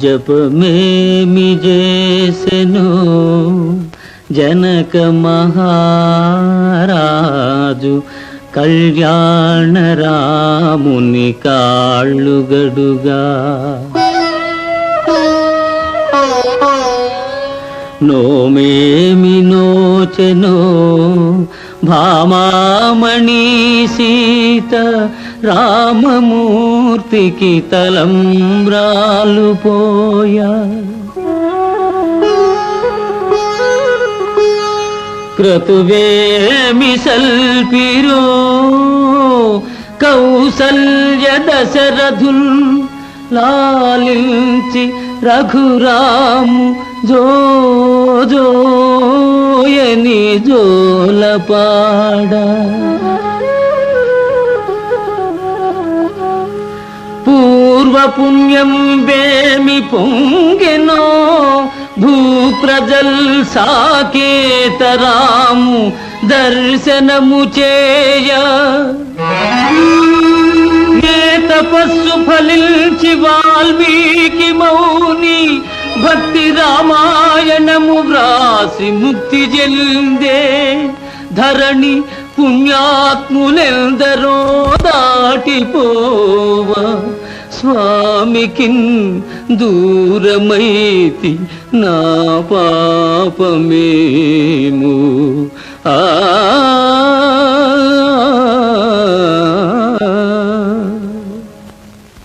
జపమేమి చేసెను జనక మహారాజు కళ్యాణ రాముని కాళ్ళుగడుగా నోమేమి నోచెనో? భామామణి సీత రామమూర్తికి తలంబ్రాలు పోయా. క్రతువేమి సల్పిరో? కౌసల్య దశరథుల్ లాలించి రఘురాము జో జోయని జోలపాడ పూర్వపుణ్యం వేమి పొంగెనో భూప్రజల్ సాకేతరాము దర్శనము చేయ. ఏ తపస్సు ఫలించి వాల్మీకి మౌని భక్తి రామాయణం వ్రాసి ముక్తి చెందే ధరణి పుణ్యాత్ములెందరో దాటిపోవ. స్వామికిన్ దూరమైతి నా పాపమేము? ఆ